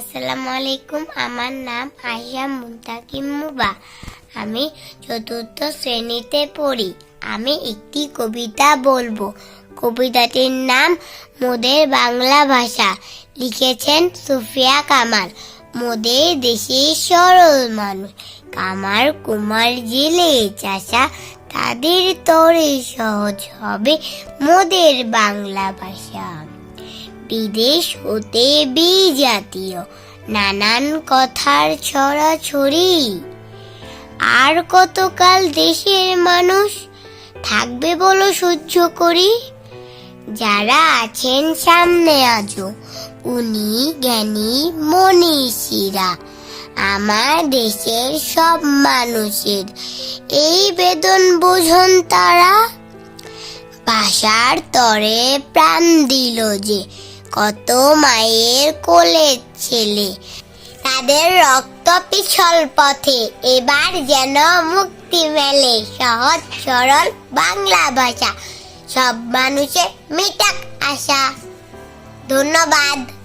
আসসালামু আলাইকুম। আমার নাম আইয়া মুন্তাকিম মুবা। আমি চতুর্থ শ্রেণীতে পড়ি। আমি একটি কবিতা বলব। কবিতাটির নাম মোদের বাংলা ভাষা। লিখেছেন সুফিয়া কামাল। মোদের দেশে সরল মানুষ। কামার কুমার জেলে চাষা। তাদের তরে সহজ হবে মোদের বাংলা ভাষা। বিদেশ হতে বিজাতীয়। নানান কথার ছড়াছড়ি। আর কতকাল দেশের মানুষ থাকবে বলো সহ্য করি? যারা আছেন সামনে আজও, উনি জ্ঞানী মনীষীরা। আমার দেশের সব মানুষের এই বেদন বোঝন তারা। ভাষার তরে প্রাণ দিল যে কত মায়ের কোলে ছেলে। তাদের রক্ত পিছল পথে, এবার যেন মুক্তি মেলে সহজ সরল বাংলা ভাষা। সব মানুষের মিটাক আশা। ধন্যবাদ।